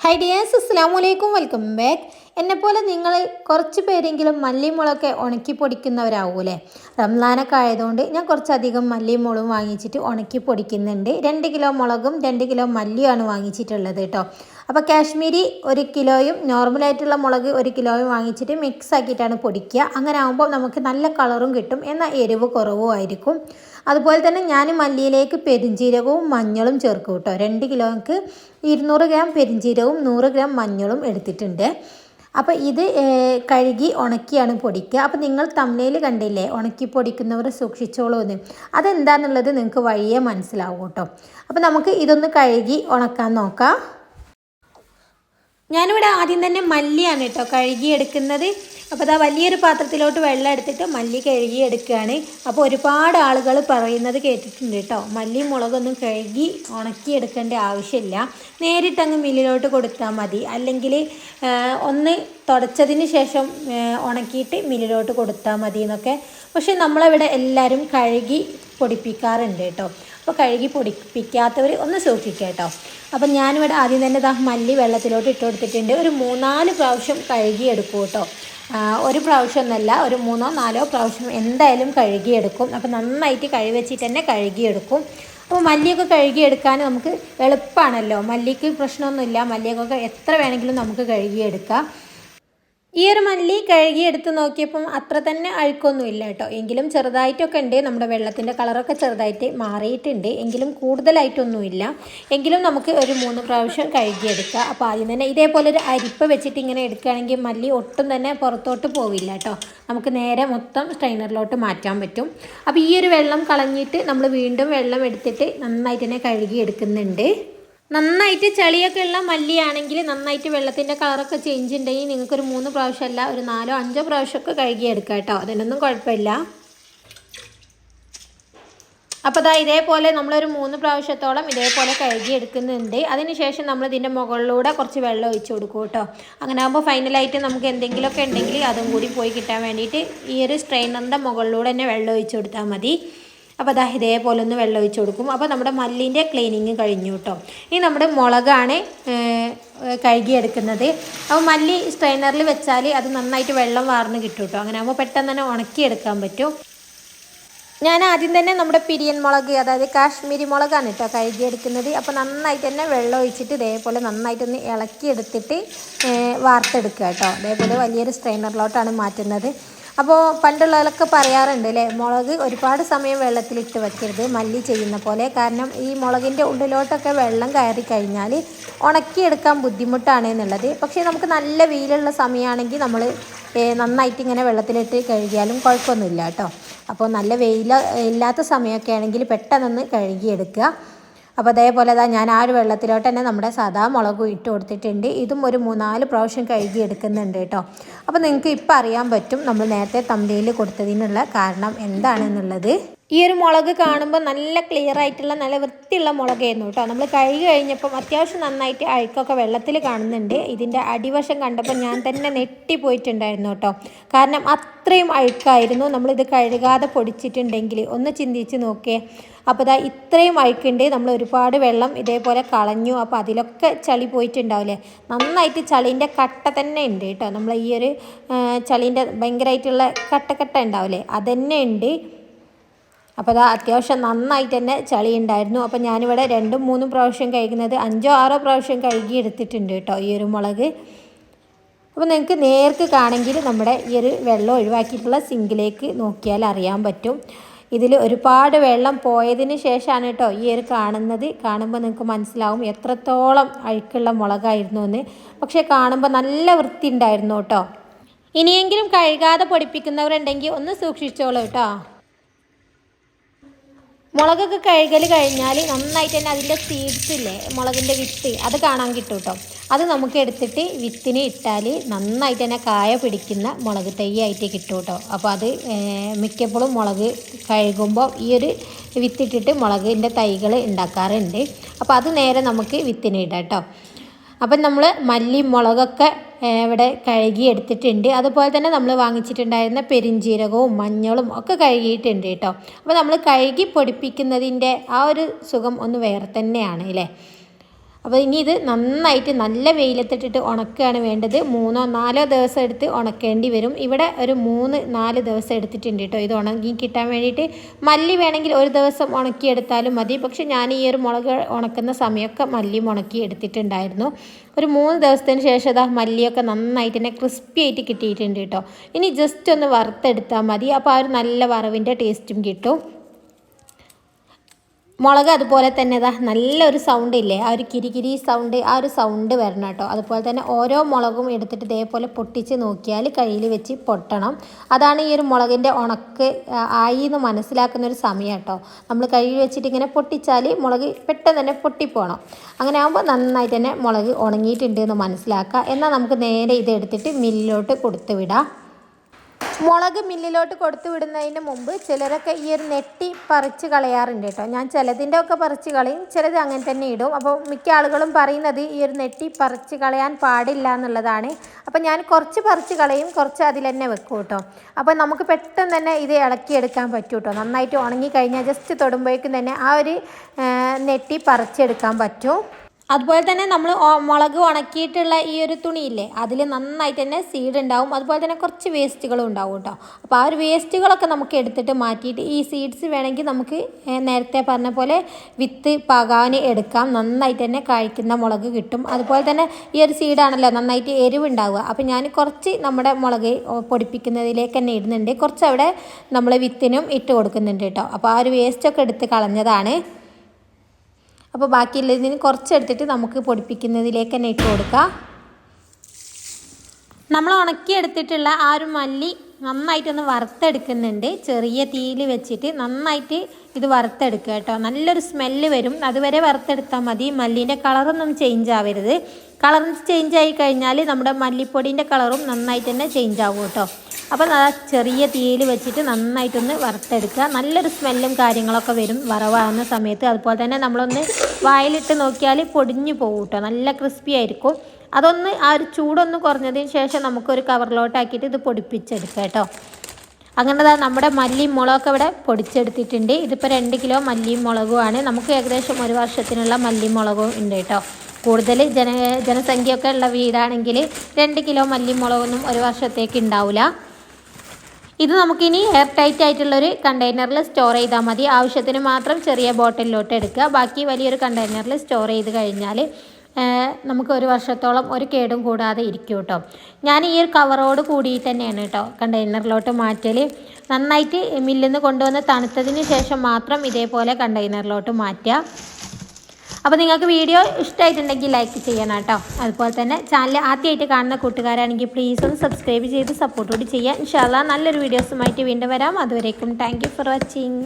Hi dears അസ്സാം വലൈക്കും welcome back എന്നെപ്പോലെ നിങ്ങൾ കുറച്ച് പേരെങ്കിലും മല്ലിമുളൊക്കെ ഉണക്കി പൊടിക്കുന്നവരാവൂലേ? റംലാനൊക്കെ ആയതുകൊണ്ട് ഞാൻ കുറച്ചധികം മല്ലിമുളകും വാങ്ങിച്ചിട്ട് ഉണക്കി പൊടിക്കുന്നുണ്ട്. രണ്ട് കിലോ മുളകും രണ്ട് കിലോ മല്ലിയാണ് വാങ്ങിച്ചിട്ടുള്ളത് കേട്ടോ അപ്പോൾ കാശ്മീരി ഒരു കിലോയും നോർമലായിട്ടുള്ള മുളക് ഒരു കിലോയും വാങ്ങിച്ചിട്ട് മിക്സ് ആക്കിയിട്ടാണ് പൊടിക്കുക. അങ്ങനെ ആകുമ്പോൾ നമുക്ക് നല്ല കളറും കിട്ടും. എന്നാൽ എരിവ് കുറവും ആയിരിക്കും അതുപോലെ തന്നെ ഞാൻ മല്ലിയിലേക്ക് പെരിഞ്ചീരകവും മഞ്ഞളും ചേർക്കും കേട്ടോ രണ്ട് കിലോയ്ക്ക് ഇരുന്നൂറ് ഗ്രാം പെരിഞ്ചീരവും നൂറ് ഗ്രാം മഞ്ഞളും എടുത്തിട്ടുണ്ട്. അപ്പോൾ ഇത് കഴുകി ഉണക്കിയാണ് പൊടിക്കുക. അപ്പോൾ നിങ്ങൾ തമ്മനയിൽ കണ്ടില്ലേ? ഉണക്കി പൊടിക്കുന്നവർ സൂക്ഷിച്ചോളൂ എന്ന് അതെന്താണെന്നുള്ളത് നിങ്ങൾക്ക് വഴിയെ മനസ്സിലാവും കേട്ടോ അപ്പോൾ നമുക്ക് ഇതൊന്ന് കഴുകി ഉണക്കാൻ നോക്കാം. ഞാനിവിടെ ആദ്യം തന്നെ മല്ലിയാണ് കേട്ടോ കഴുകി എടുക്കുന്നത് അപ്പോൾ അതാ വലിയൊരു പാത്രത്തിലോട്ട് വെള്ളം എടുത്തിട്ട് മല്ലി കഴുകി എടുക്കുകയാണ് അപ്പോൾ ഒരുപാട് ആളുകൾ പറയുന്നത് കേട്ടിട്ടുണ്ട് കേട്ടോ. മല്ലി മുളകൊന്നും കഴുകി ഉണക്കി എടുക്കേണ്ട ആവശ്യമില്ല. നേരിട്ടങ്ങ് മില്ലിലോട്ട് കൊടുത്താൽ മതി. അല്ലെങ്കിൽ ഒന്ന് തുടച്ചതിന് ശേഷം ഉണക്കിയിട്ട് മില്ലിലോട്ട് കൊടുത്താൽ മതി എന്നൊക്കെ. പക്ഷേ നമ്മളിവിടെ എല്ലാവരും കഴുകി പൊടിപ്പിക്കാറുണ്ട് കേട്ടോ. അപ്പോൾ കഴുകി പൊടിപ്പിക്കാത്തവർ ഒന്ന് സൂക്ഷിക്കുക കേട്ടോ. അപ്പം ഞാനിവിടെ ആദ്യം തന്നെ ദാ മല്ലി വെള്ളത്തിലോട്ട് ഇട്ട് കൊടുത്തിട്ടുണ്ട്. ഒരു മൂന്നാൽ പ്രാവശ്യം കഴുകി എടുക്കൂ കേട്ടോ. ഒരു പ്രാവശ്യം എന്നല്ല ഒരു മൂന്നോ നാലോ പ്രാവശ്യം എന്തായാലും കഴുകിയെടുക്കും. അപ്പോൾ നന്നായിട്ട് കഴുകി വെച്ചിട്ട് തന്നെ കഴുകിയെടുക്കും. അപ്പോൾ മല്ലിയൊക്കെ കഴുകിയെടുക്കാൻ നമുക്ക് എളുപ്പമാണല്ലോ മല്ലിക്ക് പ്രശ്നമൊന്നുമില്ല. മല്ലിയൊക്കെ എത്ര വേണമെങ്കിലും നമുക്ക് കഴുകിയെടുക്കാം. ഈ ഒരു മല്ലി കഴുകി എടുത്ത് നോക്കിയപ്പം അത്ര തന്നെ അഴുക്കൊന്നുമില്ല കേട്ടോ. എങ്കിലും ചെറുതായിട്ടൊക്കെ ഉണ്ട്. നമ്മുടെ വെള്ളത്തിന്റെ കളറൊക്കെ ചെറുതായിട്ട് മാറിയിട്ടുണ്ട്. എങ്കിലും കൂടുതലായിട്ടൊന്നുമില്ല. എങ്കിലും നമുക്ക് ഒരു മൂന്ന് പ്രാവശ്യം കഴുകിയെടുക്കുക അപ്പോൾ ആദ്യം തന്നെ ഇതേപോലെ ഒരു അരിപ്പ് വെച്ചിട്ട് ഇങ്ങനെ എടുക്കുകയാണെങ്കിൽ മല്ലി ഒട്ടും തന്നെ പുറത്തോട്ട് പോവില്ല കേട്ടോ. നമുക്ക് നേരെ മൊത്തം സ്ട്രെയിനറിലോട്ട് മാറ്റാൻ പറ്റും. അപ്പോൾ ഈ ഒരു വെള്ളം കളഞ്ഞിട്ട് നമ്മൾ വീണ്ടും വെള്ളം എടുത്തിട്ട് നന്നായിട്ട് തന്നെ കഴുകി എടുക്കുന്നുണ്ട് നന്നായിട്ട് ചളിയൊക്കെ ഉള്ള മല്ലിയാണെങ്കിൽ നന്നായിട്ട് വെള്ളത്തിന്റെ കളറൊക്കെ ചേഞ്ച് ഉണ്ടെങ്കിൽ നിങ്ങൾക്കൊരു മൂന്ന് പ്രാവശ്യമല്ല ഒരു നാലോ അഞ്ചോ പ്രാവശ്യമൊക്കെ കഴുകിയെടുക്കാം കേട്ടോ. അതിനൊന്നും കുഴപ്പമില്ല. അപ്പോൾ അതാ ഇതേപോലെ നമ്മളൊരു മൂന്ന് പ്രാവശ്യത്തോളം ഇതേപോലെ കഴുകി എടുക്കുന്നുണ്ട്. അതിനുശേഷം നമ്മൾ ഇതിന്റെ മുകളിലൂടെ കുറച്ച് വെള്ളം ഒഴിച്ച് കൊടുക്കും കേട്ടോ. അങ്ങനെ ആകുമ്പോൾ ഫൈനലായിട്ട് നമുക്ക് എന്തെങ്കിലുമൊക്കെ ഉണ്ടെങ്കിൽ അതും കൂടി പോയി കിട്ടാൻ വേണ്ടിയിട്ട് ഈ ഒരു സ്ട്രെയിനറിന്റെ മുകളിലൂടെ തന്നെ വെള്ളം ഒഴിച്ച് കൊടുത്താൽ മതി. അപ്പോൾ അതാ ഇതേപോലെ ഒന്ന് വെള്ളം ഒഴിച്ച് കൊടുക്കും. അപ്പോൾ നമ്മുടെ മല്ലിന്റെ ക്ലീനിങ് കഴിഞ്ഞു കേട്ടോ ഇനി നമ്മുടെ മുളകാണ് കഴുകിയെടുക്കുന്നത്. അപ്പോൾ മല്ലി സ്ട്രെയിനറിൽ വെച്ചാൽ അത് നന്നായിട്ട് വെള്ളം വാർന്ന് കിട്ടും കേട്ടോ അങ്ങനെ ആകുമ്പോൾ പെട്ടെന്ന് തന്നെ ഉണക്കിയെടുക്കാൻ പറ്റും. ഞാൻ ആദ്യം തന്നെ നമ്മുടെ പിരിയൻ മുളക് അതായത് കാശ്മീരി മുളകാണ് കേട്ടോ കഴുകിയെടുക്കുന്നത്. അപ്പോൾ നന്നായിട്ട് തന്നെ വെള്ളം ഒഴിച്ചിട്ട് ഇതേപോലെ നന്നായിട്ടൊന്ന് ഇളക്കിയെടുത്തിട്ട് വാർത്തെടുക്കുക കേട്ടോ അതേപോലെ വലിയൊരു സ്ട്രെയിനറിലോട്ടാണ് മാറ്റുന്നത്. അപ്പോൾ പണ്ടുള്ളവരൊക്കെ പറയാറുണ്ട് അല്ലേ മുളക് ഒരുപാട് സമയം വെള്ളത്തിലിട്ട് വെക്കരുത് മല്ലി ചെയ്യുന്ന പോലെ. കാരണം ഈ മുളകിന്റെ ഉള്ളിലോട്ടൊക്കെ വെള്ളം കയറി കഴിഞ്ഞാൽ ഉണക്കിയെടുക്കാൻ ബുദ്ധിമുട്ടാണ് എന്നുള്ളത്. പക്ഷേ നമുക്ക് നല്ല വെയിലുള്ള സമയമാണെങ്കിൽ നമ്മൾ നന്നായിട്ട് ഇങ്ങനെ വെള്ളത്തിലിട്ട് കഴുകിയാലും കുഴപ്പമൊന്നുമില്ല കേട്ടോ. അപ്പോൾ നല്ല വെയിൽ ഇല്ലാത്ത സമയമൊക്കെ ആണെങ്കിൽ പെട്ടെന്നൊന്ന് കഴുകിയെടുക്കുക. അപ്പോൾ അതേപോലെ തന്നെ ഞാൻ ആ ഒരു വെള്ളത്തിലോട്ട് തന്നെ നമ്മുടെ സാധാ മുളകും ഇട്ട് കൊടുത്തിട്ടുണ്ട്. ഇതും ഒരു മൂന്നാൽ പ്രാവശ്യം കഴുകി എടുക്കുന്നുണ്ട് കേട്ടോ. അപ്പോൾ നിങ്ങൾക്ക് ഇപ്പം അറിയാൻ പറ്റും നമ്മൾ നേരത്തെ തമ്പിയിൽ കൊടുത്തതിനുള്ള കാരണം എന്താണെന്നുള്ളത്. ഈ ഒരു മുളക് കാണുമ്പോൾ നല്ല ക്ലിയർ ആയിട്ടുള്ള നല്ല വൃത്തിയുള്ള മുളകായിരുന്നു കേട്ടോ. നമ്മൾ കഴുകി കഴിഞ്ഞപ്പം അത്യാവശ്യം നന്നായിട്ട് അഴുക്കൊക്കെ വെള്ളത്തിൽ കാണുന്നുണ്ട്. ഇതിന്റെ അടിവശം കണ്ടപ്പോൾ ഞാൻ തന്നെ നെട്ടിപ്പോയിട്ടുണ്ടായിരുന്നു കേട്ടോ. കാരണം അത്രയും അഴുക്കായിരുന്നു. നമ്മളിത് കഴുകാതെ പൊടിച്ചിട്ടുണ്ടെങ്കിൽ ഒന്ന് ചിന്തിച്ച് നോക്കിയേ. അപ്പോൾ ഇതാ ഇത്രയും വഴുക്കുണ്ട്. നമ്മൾ ഒരുപാട് വെള്ളം ഇതേപോലെ കളഞ്ഞു. അപ്പോൾ അതിലൊക്കെ ചളി പോയിട്ടുണ്ടാവില്ലേ? നന്നായിട്ട് ചളീന്റെ കട്ട തന്നെ ഉണ്ട് കേട്ടോ. നമ്മൾ ഈ ഒരു ചളീന്റെ ഭയങ്കരമായിട്ടുള്ള കട്ട കട്ട ഉണ്ടാവില്ലേ? അതന്നെ ഉണ്ട്. അപ്പോൾ അതാ അത്യാവശ്യം നന്നായിട്ട് തന്നെ ചളി ഉണ്ടായിരുന്നു. അപ്പോൾ ഞാനിവിടെ രണ്ടും മൂന്നും പ്രാവശ്യം കഴിക്കുന്നത് അഞ്ചോ ആറോ പ്രാവശ്യം കഴുകി എടുത്തിട്ടുണ്ട് കേട്ടോ ഈ ഒരു മുളക്. അപ്പോൾ നിങ്ങൾക്ക് നേർക്ക് കാണെങ്കിൽ നമ്മുടെ ഈ ഒരു വെള്ളം ഒഴിവാക്കിയിട്ടുള്ള സിങ്കിലേക്ക് നോക്കിയാൽ അറിയാൻ പറ്റും. ഇതിൽ ഒരുപാട് വെള്ളം പോയതിന് ശേഷമാണ് കേട്ടോ ഈ ഒരു കാണുന്നത്. കാണുമ്പോൾ നിങ്ങൾക്ക് മനസ്സിലാവും എത്രത്തോളം അഴുക്കുള്ള മുളകായിരുന്നു എന്ന്. പക്ഷേ കാണുമ്പോൾ നല്ല വൃത്തി ഉണ്ടായിരുന്നു കേട്ടോ. ഇനിയെങ്കിലും കഴുകാതെ പൊടിപ്പിക്കുന്നവരുണ്ടെങ്കിൽ ഒന്ന് സൂക്ഷിച്ചോളൂ കേട്ടോ. മുളകൊക്കെ കഴുകൽ കഴിഞ്ഞാൽ നന്നായിട്ട് തന്നെ അതിന്റെ സീഡ്സ് ഇല്ലേ മുളകിന്റെ വിത്ത് അത് കാണാൻ കിട്ടും കേട്ടോ അത് നമുക്ക് എടുത്തിട്ട് വിത്തിന് ഇട്ടാൽ നന്നായിട്ട് തന്നെ കായ പിടിക്കുന്ന മുളക് തൈയായിട്ട് കിട്ടും കേട്ടോ അപ്പോൾ അത് മിക്കപ്പോഴും മുളക് കഴുകുമ്പോൾ ഈ ഒരു വിത്തിട്ടിട്ട് മുളകിന്റെ തൈകൾ ഉണ്ടാക്കാറുണ്ട്. അപ്പോൾ അത് നേരെ നമുക്ക് വിത്തിന് ഇടാം കേട്ടോ അപ്പം നമ്മൾ മല്ലി മുളകൊക്കെ ഇവിടെ കഴുകി എടുത്തിട്ടുണ്ട്. അതുപോലെ തന്നെ നമ്മൾ വാങ്ങിച്ചിട്ടുണ്ടായിരുന്ന പെരിഞ്ചീരകവും മഞ്ഞളും ഒക്കെ കഴുകിയിട്ടുണ്ട് കേട്ടോ. അപ്പോൾ നമ്മൾ കഴുകി പൊടിപ്പിക്കുന്നതിന്റെ ആ ഒരു സുഖം ഒന്ന് വേറെ തന്നെയാണ് അല്ലേ? അപ്പോൾ ഇനി ഇത് നന്നായിട്ട് നല്ല വെയിലത്തിട്ടിട്ട് ഉണക്കുകയാണ് വേണ്ടത്. മൂന്നോ നാലോ ദിവസം എടുത്ത് ഉണക്കേണ്ടി വരും. ഇവിടെ ഒരു മൂന്ന് നാല് ദിവസം എടുത്തിട്ടുണ്ട് കേട്ടോ ഇത് ഉണങ്ങി കിട്ടാൻ വേണ്ടിയിട്ട് മല്ലി വേണമെങ്കിൽ ഒരു ദിവസം ഉണക്കിയെടുത്താലും മതി. പക്ഷെ ഞാൻ ഈ ഒരു മുളക് ഉണക്കുന്ന സമയമൊക്കെ മല്ലി ഉണക്കി എടുത്തിട്ടുണ്ടായിരുന്നു. ഒരു മൂന്ന് ദിവസത്തിന് ശേഷം ഇതാ മല്ലിയൊക്കെ നന്നായിട്ട് തന്നെ ക്രിസ്പി ആയിട്ട് കിട്ടിയിട്ടുണ്ട് കേട്ടോ ഇനി ജസ്റ്റ് ഒന്ന് വറുത്തെടുത്താൽ മതി. അപ്പോൾ ആ ഒരു നല്ല വറവിന്റെ ടേസ്റ്റും കിട്ടും. മുളക് അതുപോലെ തന്നെ ഇതാ നല്ലൊരു സൗണ്ട് ഇല്ലേ? ആ ഒരു കിരികിരി സൗണ്ട് ആ ഒരു സൗണ്ട് വരണം കേട്ടോ. അതുപോലെ തന്നെ ഓരോ മുളകും എടുത്തിട്ട് ഇതേപോലെ പൊട്ടിച്ച് നോക്കിയാൽ കയ്യിൽ വെച്ച് പൊട്ടണം. അതാണ് ഈ ഒരു മുളകിന്റെ ഉണക്ക് ആയി എന്ന് മനസ്സിലാക്കുന്ന ഒരു സമയം കേട്ടോ. നമ്മൾ കയ്യിൽ വെച്ചിട്ട് ഇങ്ങനെ പൊട്ടിച്ചാൽ മുളക് പെട്ടെന്ന് തന്നെ പൊട്ടിപ്പോണം. അങ്ങനെ ആകുമ്പോൾ നന്നായിട്ട് തന്നെ മുളക് ഉണങ്ങിയിട്ടുണ്ട് എന്ന് മനസ്സിലാക്കുക എന്നാൽ നമുക്ക് നേരെ ഇത് എടുത്തിട്ട് മില്ലിലോട്ട് കൊടുത്തു വിടാം. മുളക് മില്ലിലോട്ട് കൊടുത്തു വിടുന്നതിന് മുമ്പ് ചിലരൊക്കെ ഈ ഒരു നെട്ടി പറിച്ച് കളയാറുണ്ട് കേട്ടോ. ഞാൻ ചിലതിന്റെ ഒക്കെ പറിച്ച് കളയും ചിലത് അങ്ങനെ തന്നെ ഇടും. അപ്പോൾ മിക്ക ആളുകളും പറയുന്നത് ഈ ഒരു നെട്ടി പറിച്ച് കളയാൻ പാടില്ല എന്നുള്ളതാണ്. അപ്പോൾ ഞാൻ കുറച്ച് പറിച്ച് കളയും കുറച്ച് അതിൽ തന്നെ വെക്കും കേട്ടോ. അപ്പോൾ നമുക്ക് പെട്ടെന്ന് തന്നെ ഇത് ഇളക്കിയെടുക്കാൻ പറ്റും കേട്ടോ. നന്നായിട്ട് ഉണങ്ങി കഴിഞ്ഞാൽ ജസ്റ്റ് തൊടുമ്പോഴേക്കും തന്നെ ആ ഒരു നെട്ടി പറിച്ചെടുക്കാൻ പറ്റും. അതുപോലെ തന്നെ നമ്മൾ മുളക് ഉണക്കിയിട്ടുള്ള ഈ ഒരു തുണിയില്ലേ അതിൽ നന്നായിട്ട് തന്നെ സീഡ് ഉണ്ടാവും. അതുപോലെ തന്നെ കുറച്ച് വേസ്റ്റുകളും ഉണ്ടാവും കേട്ടോ. അപ്പോൾ ആ ഒരു വേസ്റ്റുകളൊക്കെ നമുക്ക് എടുത്തിട്ട് മാറ്റിയിട്ട് ഈ സീഡ്സ് വേണമെങ്കിൽ നമുക്ക് നേരത്തെ പറഞ്ഞ പോലെ വിത്ത് പാകാൻ എടുക്കാം. നന്നായിട്ട് തന്നെ കായ്ക്കുന്ന മുളക് കിട്ടും. അതുപോലെ തന്നെ ഈ ഒരു സീഡാണല്ലോ നന്നായിട്ട് എരിവുണ്ടാവുക. അപ്പോൾ ഞാൻ കുറച്ച് നമ്മുടെ മുളക് പൊടിപ്പിക്കുന്നതിലേക്ക് തന്നെ ഇടുന്നുണ്ട്. കുറച്ച് അവിടെ നമ്മൾ വിത്തിനും ഇട്ട് കൊടുക്കുന്നുണ്ട് കേട്ടോ. അപ്പോൾ ആ ഒരു വേസ്റ്റൊക്കെ എടുത്ത് കളഞ്ഞതാണ്. അപ്പോൾ ബാക്കിയുള്ളതിന് കുറച്ചെടുത്തിട്ട് നമുക്ക് പൊടിപ്പിക്കുന്നതിലേക്ക് തന്നെ ഇട്ട് കൊടുക്കാം. നമ്മൾ ഉണക്കിയെടുത്തിട്ടുള്ള ആ ഒരു മല്ലി നന്നായിട്ടൊന്ന് വറുത്തെടുക്കുന്നുണ്ട്. ചെറിയ തീയിൽ വെച്ചിട്ട് നന്നായിട്ട് ഇത് വറുത്തെടുക്കുക കേട്ടോ. നല്ലൊരു സ്മെല്ല് വരും. അതുവരെ വറുത്തെടുത്താൽ മതി. മല്ലീന്റെ കളറൊന്നും ചേഞ്ച് ആവരുത്. കളർ ചേഞ്ച് ആയി കഴിഞ്ഞാൽ നമ്മുടെ മല്ലിപ്പൊടീന്റെ കളറും നന്നായിട്ട് തന്നെ ചേഞ്ച് ആവും കേട്ടോ. അപ്പോൾ ആ ചെറിയ തീയിൽ വെച്ചിട്ട് നന്നായിട്ടൊന്ന് വറുത്തെടുക്കുക. നല്ലൊരു സ്മെല്ലും കാര്യങ്ങളൊക്കെ വരും വറവാകുന്ന സമയത്ത്. അതുപോലെ തന്നെ നമ്മളൊന്ന് വായിലിട്ട് നോക്കിയാൽ പൊടിഞ്ഞു പോകും കേട്ടോ. നല്ല ക്രിസ്പി ആയിരിക്കും. അതൊന്ന് ആ ഒരു ചൂടൊന്ന് കുറഞ്ഞതിന് ശേഷം നമുക്കൊരു കവറിലോട്ടാക്കിയിട്ട് ഇത് പൊടിപ്പിച്ചെടുക്കാം കേട്ടോ. അങ്ങനെ നമ്മുടെ മല്ലിയും മുളകൊക്കെ ഇവിടെ പൊടിച്ചെടുത്തിട്ടുണ്ട്. ഇതിപ്പോൾ രണ്ട് കിലോ മല്ലിയും മുളകുമാണ് നമുക്ക് ഏകദേശം ഒരു വർഷത്തിനുള്ള മല്ലിയും മുളകും ഉണ്ട് കേട്ടോ. കൂടുതൽ ജന ജനസംഖ്യയൊക്കെ ഉള്ള വീടാണെങ്കിൽ രണ്ട് കിലോ മല്ലിയും മുളകൊന്നും ഒരു വർഷത്തേക്ക് ഉണ്ടാവില്ല ഇത് നമുക്കിനി എയർ ടൈറ്റ് ആയിട്ടുള്ളൊരു കണ്ടെയ്നറിൽ സ്റ്റോർ ചെയ്താൽ മതി. ആവശ്യത്തിന് മാത്രം ചെറിയ ബോട്ടിലിലോട്ട് എടുക്കുക. ബാക്കി വലിയൊരു കണ്ടെയ്നറിൽ സ്റ്റോർ ചെയ്ത് കഴിഞ്ഞാൽ നമുക്ക് ഒരു വർഷത്തോളം ഒരു കേടും കൂടാതെ ഇരിക്കും കേട്ടോ. ഞാൻ ഈ ഒരു കവറോട് കൂടി തന്നെയാണ് കേട്ടോ കണ്ടെയ്നറിലോട്ട് മാറ്റൽ നന്നായിട്ട് മില്ലിൽ നിന്ന് കൊണ്ടുവന്ന് തണുത്തതിന് ശേഷം മാത്രം ഇതേപോലെ കണ്ടെയ്നറിലോട്ട് മാറ്റുക. അപ്പോൾ നിങ്ങൾക്ക് വീഡിയോ ഇഷ്ടമായിട്ടുണ്ടെങ്കിൽ ലൈക്ക് ചെയ്യണം കേട്ടോ. അതുപോലെ തന്നെ ചാനൽ ആദ്യമായിട്ട് കാണുന്ന കൂട്ടുകാരാണെങ്കിൽ പ്ലീസ് ഒന്ന് സബ്സ്ക്രൈബ് ചെയ്ത് സപ്പോർട്ട് കൂടി ചെയ്യാം. ഇൻഷാല്ല നല്ലൊരു വീഡിയോസുമായിട്ട് വീണ്ടും വരാം. അതുവരേക്കും താങ്ക് ഫോർ വാച്ചിങ്